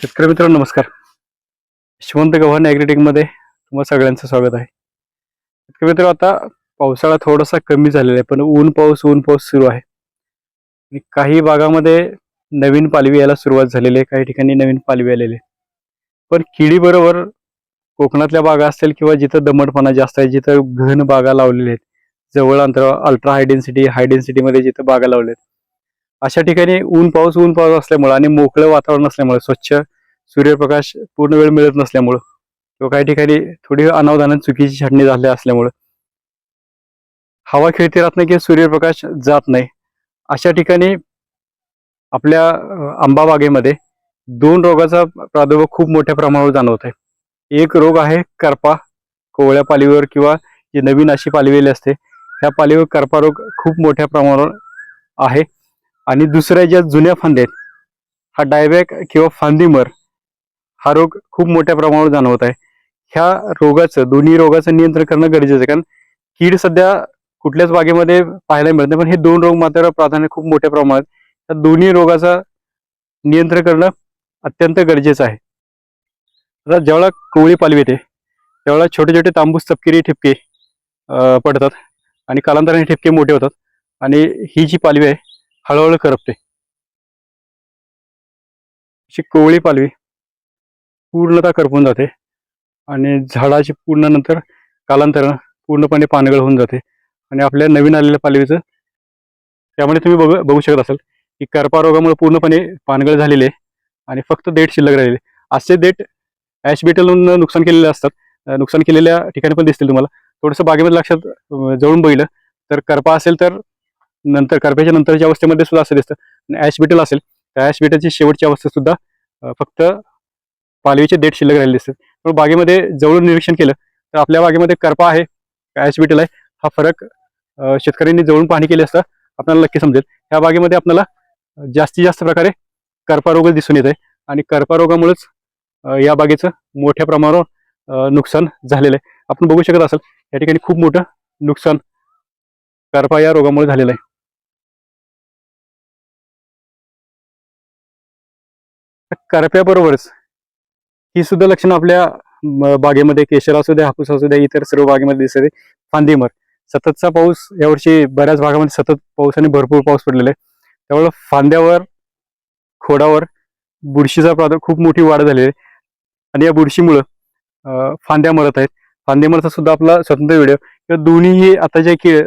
शेतकरी मित्रांनो नमस्कार. यशवंत गव्हाण ॲग्रिटेकमध्ये तुम्हाला सगळ्यांचं स्वागत आहे. शेतकरी मित्र आता पावसाळा थोडासा कमी झालेला आहे पण ऊन पाऊस ऊन पाऊस सुरू आहे. आणि काही भागामध्ये नवीन पालवी यायला सुरुवात झालेली आहे काही ठिकाणी नवीन पालवी आलेली आहे. पण किडीबरोबर कोकणातल्या बागा असतील किंवा जिथं दमटपणा जास्त आहे जिथं घन बागा लावलेल्या आहेत जवळ अंतर अल्ट्रा हाय डेन्सिटी हाय डेन्सिटीमध्ये जिथं बागा लावल्या आहेत अशा ठिकाणी ऊन पाऊस ऊन पाऊस असल्यामुळे आणि मोकळं वातावरण असल्यामुळे स्वच्छ सूर्यप्रकाश पूर्ण वेळ मिळत नसल्यामुळं किंवा काही ठिकाणी थोडी अनावधानात चुकीची छाटणी झाली असल्यामुळं हवा खेळती राहत नाही किंवा सूर्यप्रकाश जात नाही. अशा ठिकाणी आपल्या आंबाबागेमध्ये आंबा बागेमध्ये दोन रोगाचा प्रादुर्भाव खूप मोठ्या प्रमाणावर जाणवत आहे. एक रोग आहे करपा कोवळ्या पालीवर किंवा जी नवीन अशी पालवेली असते ह्या पालीवर करपा रोग खूप मोठ्या प्रमाणावर आहे. आणि दुसऱ्या ज्या जुन्या फांद्या आहेत हा डायबॅक किंवा फांदीमर हा रोग खूप मोठ्या प्रमाणावर जाणवत आहे. ह्या रोगाचं दोन्ही रोगाचं नियंत्रण करणं गरजेचं आहे. कारण कीड सध्या कुठल्याच बागेमध्ये पाहायला मिळत नाही पण हे दोन रोग मात्र प्राधान्य खूप मोठ्या प्रमाणात त्या दोन्ही रोगाचं नियंत्रण करणं अत्यंत गरजेचं आहे. आता ज्यावेळेला कोवळी पालवी येते त्यावेळेला छोटे छोटे तांबूस तपकिरी ठिपके पडतात आणि कालांतराने ठिपके मोठे होतात. आणि ही जी पालवी आहे हळूहळू करपते. अशी कोवळी पालवी पूर्णतः करपून जाते आणि झाडाची पूर्ण नंतर कालांतरानं पूर्णपणे पानगळ होऊन जाते. आणि आपल्या नवीन आलेल्या पालवीचं त्यामुळे तुम्ही बघू बघू शकत असाल की करपा रोगामुळे पूर्णपणे पानगळ झालेले आणि फक्त देठ शिल्लक राहिलेले असे देठ ॲश बिटलून नुकसान केलेले असतात. नुकसान केलेल्या ठिकाणी पण दिसतील तुम्हाला. थोडंसं बागेमध्ये लक्षात जवळून बघितलं तर करपा असेल तर नंतर करप्याच्या नंतरच्या अवस्थेमध्ये सुद्धा असं दिसतं. आणि ॲश बिटल असेल तर ॲश बिटलची शेवटची अवस्था सुद्धा फक्त पालवीचे देठ शिल्लक राहिले दिसतात पण बागेमध्ये जवळून निरीक्षण केलं तर आपल्या बागेमध्ये करपा आहे ॲश बिटल आहे. हा फरक शेतकऱ्यांनी जवळून पाहणी केली असता आपल्याला नक्की समजेल. ह्या बागेमध्ये आपल्याला जास्तीत जास्त प्रकारे करपा रोग दिसून येत आहे. आणि करपा रोगामुळेच या बागेचं मोठ्या प्रमाणावर नुकसान झालेलं आहे. आपण बघू शकत असाल या ठिकाणी खूप मोठं नुकसान करपा या रोगामुळे झालेलं आहे. करप्याबरोबरच. ही सुद्धा लक्षणं आपल्या बागेमध्ये केशर असू द्या हापूस असू द्या इतर सर्व बागेमध्ये दिसते फांदीमर. सततचा पाऊस यावर्षी बऱ्याच भागामध्ये सतत पाऊस आणि भरपूर पाऊस पडलेला आहे. त्यामुळे फांद्यावर खोडावर बुरशीचा प्रादुर्भाव खूप मोठी वाढ झालेली आहे. आणि या बुरशीमुळं फांद्या मरत आहेत. फांद्यामरचा सुद्धा आपला स्वतंत्र व्हिडिओ. किंवा दोन्हीही आता जे की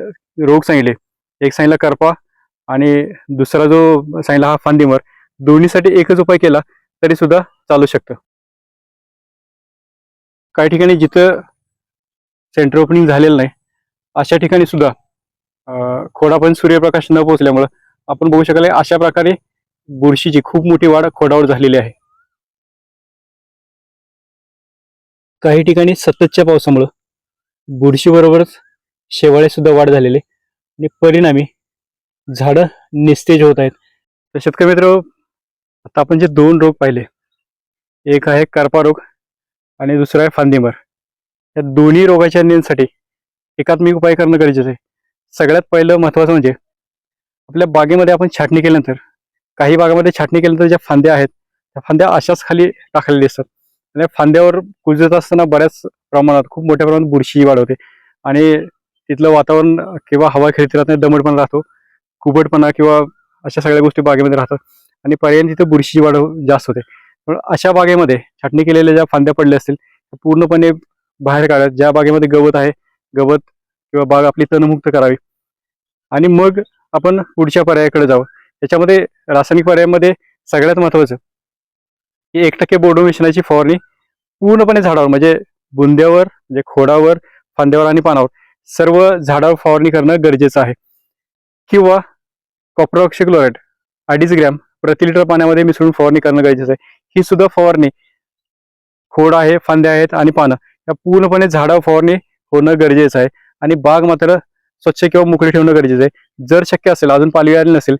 रोग सांगितले. एक सांगितला करपा आणि दुसरा जो सांगितला हा फांदीमर. दोन्हीसाठी एकच उपाय केला तरी सुद्धा चालू शकतं. काही ठिकाणी जिथं सेंटर ओपनिंग झालेलं नाही अशा ठिकाणी सुद्धा खोडा खोडापर्यंत सूर्यप्रकाश न पोहोचल्यामुळं आपण बघू शकाल अशा प्रकारे बुरशीची खूप मोठी वाढ खोडावर झालेली आहे. काही ठिकाणी सततच्या पावसामुळं बुरशीबरोबरच शेवाळे सुद्धा वाढ झालेले आणि परिणामी झाडं निस्तेज होत आहेत. तर शेतकरी मित्र आता आपण जे दोन रोग पाहिले एक आहे करपा रोग आणि दुसरा आहे फांदीमर. या दोन्ही रोगाच्या नियंत्रणासाठी एकात्मिक उपाय करणं गरजेचं आहे. सगळ्यात पहिलं महत्त्वाचं म्हणजे आपल्या बागेमध्ये आपण छाटणी केल्यानंतर काही भागामध्ये छाटणी केल्यानंतर ज्या फांद्या आहेत त्या फांद्या अशाच खाली टाकलेल्या असतात आणि या फांद्यावर कुजत असताना बऱ्याच प्रमाणात खूप मोठ्या प्रमाणात बुरशी वाढवते आणि तिथलं वातावरण किंवा हवा खेळती राहत नाही दमटपणा राहतो कुबटपणा किंवा अशा सगळ्या गोष्टी बागेमध्ये राहतात. आणि पर्यायी तिथं बुरशीची वाढ जास्त होते. पण अशा बागेमध्ये छाटणी केलेल्या ज्या फांद्या पडल्या असतील पूर्णपणे बाहेर काढत ज्या बागेमध्ये गवत आहे गवत किंवा बाग आपली तणमुक्त करावी. आणि मग आपण पुढच्या पर्यायाकडे जावं. त्याच्यामध्ये रासायनिक पर्यायामध्ये सगळ्यात महत्वाचं की एक टक्के बोर्डो मिश्रणाची फवारणी पूर्णपणे झाडावर म्हणजे बुंद्यावर म्हणजे खोडावर फांद्यावर आणि पानावर सर्व झाडावर फवारणी करणं गरजेचं आहे. किंवा कॉपरॉक्सी क्लोराईड अडीच ग्रॅम प्रति लिटर पाण्यामध्ये मिसळून फवारणी करणं गरजेचं आहे. ही सुद्धा फवारणी खोड आहे फांद्या आहेत आणि पानं. या पूर्णपणे झाडावर फवारणी होणं गरजेचं आहे. आणि बाग मात्र स्वच्छ किंवा मोकळी ठेवणं गरजेचं आहे. जर शक्य असेल अजून पालवी आली नसेल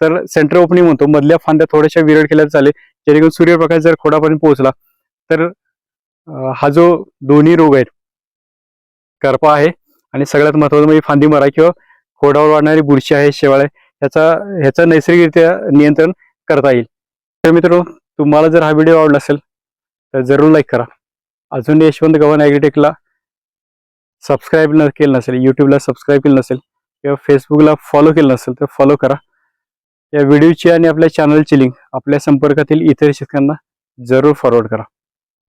तर सेंटर ओपनिंग म्हणतो. मधल्या फांद्या थोड्याशा विरळ केल्या चालेल. जेणेकरून सूर्यप्रकाश जर खोडापर्यंत पोहोचला तर हा जो दोन्ही रोग आहेत करपा आहे आणि सगळ्यात महत्वाचं म्हणजे फांदी मरा किंवा खोडावर वाढणारी बुरशी आहे शेवाळ आहे ह्याचा ह्याचं नैसर्गिकरित्या नियंत्रण करता येईल. तर मित्रांनो तुम्हाला जर हा व्हिडिओ आवडला असेल तर जरूर लाईक करा. अजून यशवंत गव्हाण ॲग्रीटेकला सबस्क्राईब न केलं नसेल यूट्यूबला सबस्क्राईब केलं नसेल किंवा फेसबुकला फॉलो केलं नसेल तर फॉलो करा. या व्हिडिओची आणि आपल्या चॅनलची लिंक आपल्या संपर्कातील इतर शेतकऱ्यांना जरूर फॉरवर्ड करा.